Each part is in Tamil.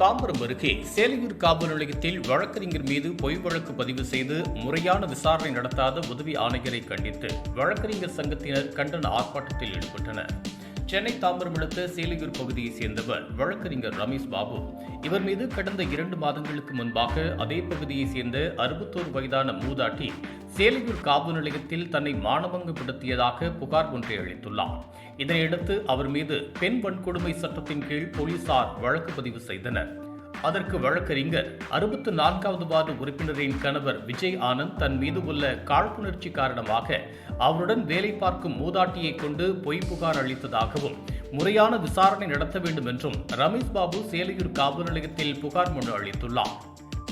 தாம்பரம் அருகே சேலையூர் காவல் நிலையத்தில் வழக்கறிஞர் மீது பொய் வழக்கு பதிவு செய்து முறையான விசாரணை நடத்தாத உதவி ஆணையரை கண்டித்து வழக்கறிஞர் சங்கத்தினர் கண்டன ஆர்ப்பாட்டத்தில் ஈடுபட்டனர். சென்னை தாம்பரம் அடுத்த சேலையூர் பகுதியைச் சேர்ந்தவர் வழக்கறிஞர் ரமேஷ் பாபு. இவர் மீது கடந்த இரண்டு மாதங்களுக்கு முன்பாக அதே பகுதியைச் சேர்ந்த அறுபத்தோரு வயதான மூதாட்டி சேலையூர் காவல் நிலையத்தில் தன்னை மானபங்கப்படுத்தியதாக புகார் ஒன்றை அளித்துள்ளார். இதனையடுத்து அவர் மீது பெண் வன்கொடுமை சட்டத்தின் கீழ் போலீசார் வழக்கு பதிவு செய்தனர். அதற்கு வழக்கறிஞர் அறுபத்து நான்காவது வார்டு உறுப்பினரின் கணவர் விஜய் ஆனந்த் தன் மீது உள்ள காழ்ப்புணர்ச்சி காரணமாக அவருடன் வேலை பார்க்கும் மூதாட்டியை கொண்டு பொய் புகார் அளித்ததாகவும் முறையான விசாரணை நடத்த வேண்டும் என்றும் ரமேஷ் பாபு சேலையூர் காவல் நிலையத்தில் புகார் மனு அளித்துள்ளார்.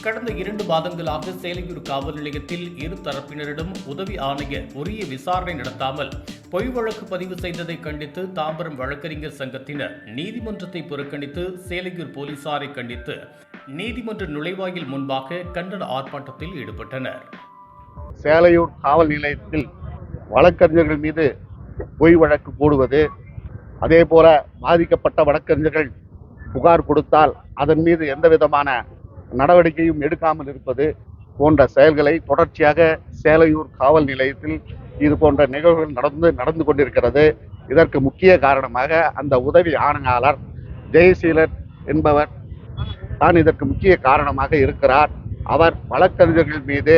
கடந்த இரண்டு மாதங்களாக சேலையூர் காவல் நிலையத்தில் இரு தரப்பினரிடம் உதவி ஆணையர் உரிய விசாரணை நடத்தாமல் பொய் வழக்கு பதிவு செய்ததை கண்டித்து தாம்பரம் வழக்கறிஞர் சங்கத்தினர் நீதிமன்றத்தை புறக்கணித்து சேலையூர் போலீசாரை கண்டித்து நீதிமன்ற நுழைவாயில் முன்பாக கண்டன ஆர்ப்பாட்டத்தில் ஈடுபட்டனர். சேலையூர் காவல் நிலையத்தில் வழக்கறிஞர்கள் மீது பொய் வழக்கு போடுவது அதே போல பாதிக்கப்பட்ட வழக்கறிஞர்கள் புகார் கொடுத்தால் அதன் மீது எந்த விதமான நடவடிக்கையும் எடுக்காமல் இருப்பது போன்ற செயல்களை தொடர்ச்சியாக சேலையூர் காவல் நிலையத்தில் இது போன்ற நிகழ்வுகள் நடந்து நடந்து கொண்டிருக்கிறது. இதற்கு முக்கிய காரணமாக அந்த உதவி ஆணையாளர் ஜெயசீலர் என்பவர் தான் இதற்கு முக்கிய காரணமாக இருக்கிறார். அவர் வழக்கறிஞர்கள் மீது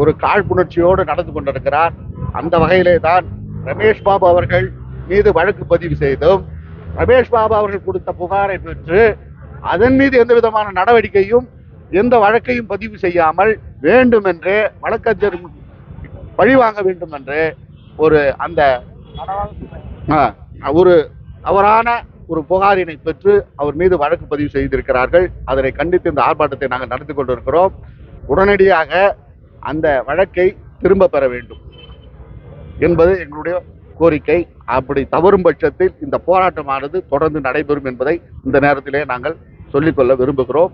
ஒரு காழ்ப்புணர்ச்சியோடு நடந்து கொண்டிருக்கிறார். அந்த வகையிலே தான் ரமேஷ் பாபு அவர்கள் மீது வழக்கு பதிவு செய்தும் ரமேஷ் பாபு அவர்கள் கொடுத்த புகாரை பெற்று அதன் மீது எந்த விதமான நடவடிக்கையும் எந்த வழக்கையும் பதிவு செய்யாமல் வேண்டுமென்றே வழக்கறிஞர் பழிவாங்க வேண்டும் என்று ஒரு அந்த ஒரு தவறான ஒரு புகாரினை பெற்று அவர் மீது வழக்கு பதிவு செய்திருக்கிறார்கள். அதனை கண்டித்து இந்த ஆர்ப்பாட்டத்தை நாங்கள் நடத்தி கொண்டிருக்கிறோம். உடனடியாக அந்த வழக்கை திரும்ப பெற வேண்டும் என்பது எங்களுடைய கோரிக்கை. அப்படி தவறும் பட்சத்தில் இந்த போராட்டமானது தொடர்ந்து நடைபெறும் என்பதை இந்த நேரத்திலே நாங்கள் சொல்லிக்கொள்ள விரும்புகிறோம்.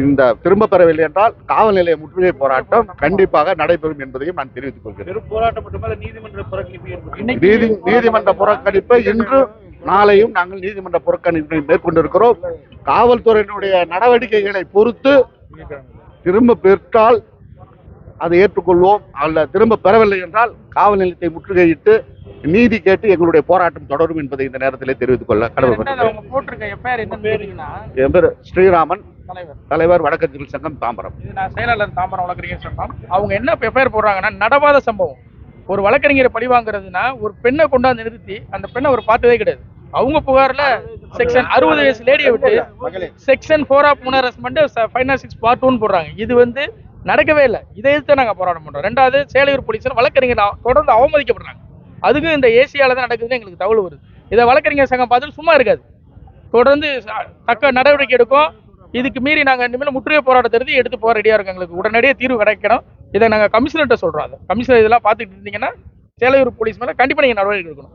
இந்த திரும்ப பெறவில்லை என்றால் காவல் நிலைய முற்றுகை போராட்டம் கண்டிப்பாக நடைபெறும் என்பதையும் நான் தெரிவித்துக் கொள்கிறேன். வெறும் போராட்டம் மட்டுமல்ல நீதிமன்ற புறக்கணிப்பு ஏற்படும். நீதி நீதிமன்ற புறக்கணிப்பை இன்று நாளையும் நாங்கள் நீதிமன்ற புறக்கணிப்பை மேற்கொண்டிருக்கிறோம். காவல்துறையினுடைய நடவடிக்கைகளை பொறுத்து திரும்ப பெற்றால் அதை ஏற்றுக்கொள்வோம் அல்ல திரும்ப பெறவில்லை என்றால் காவல் நிலையத்தை முற்றுகையிட்டு நீதி கேட்டு எங்களுடைய போராட்டம் தொடரும் என்பதை இந்த நேரத்திலே தெரிவித்துக் கொள்ள கேட்டீங்கன்னா என் பேர் ஸ்ரீராமன் தலைவர். தலைவர் வழக்கறிஞர்கள் சங்கம் தாம்பரம். இது நான் செயலாளர் தாம்பரம் வழக்கறிஞர் சங்கம். அவங்க என்ன எஃப்ஐஆர் போடுறாங்கன்னா நடவாத சம்பவம். ஒரு வழக்கறிஞரை பழி வாங்குறதுன்னா ஒரு பெண்ணை கொண்டாந்து நிறுத்தி அந்த பெண்ணை அவர் பார்த்ததே கிடையாது. அவங்க புகார்ல செக்ஷன் அறுபது வயசு லேடியை விட்டு செக்ஷன் ஃபோர் ஆஃப் முன் harassment five not six part one போடுறாங்க. இது வந்து நடக்கவே இல்லை. இதை எதிர்த்து நாங்கள் போராட்டம் பண்றோம். ரெண்டாவது சேலையூர் போலீஸார் வழக்கறிஞர் தொடர்ந்து அவமதிக்கப்படுறாங்க. அதுக்கும் இந்த ஏசியால தான் நடக்குதுன்னு எங்களுக்கு தகவல் வருது. இதை வழக்கறிஞர் சங்கம் பார்த்துட்டு சும்மா இருக்காது. தொடர்ந்து தக்க நடவடிக்கை எடுக்கும். இதுக்கு மீறி நாங்கள் இனிமேல் முற்றுகை போராட்டத்தை எடுத்து எடுத்து போக ரெடியாக இருக்கோம். எங்களுக்கு உடனடியாக தீர்வு கிடைக்கணும். இதை நாங்கள் கமிஷனர்கிட்ட சொல்கிறோம் அதை. கமிஷனர் இதெல்லாம் பார்த்துட்டு இருந்தீங்கன்னா சேலையூர் போலீஸ் மேலே கண்டிப்பாக நீங்கள் நடவடிக்கை எடுக்கணும்.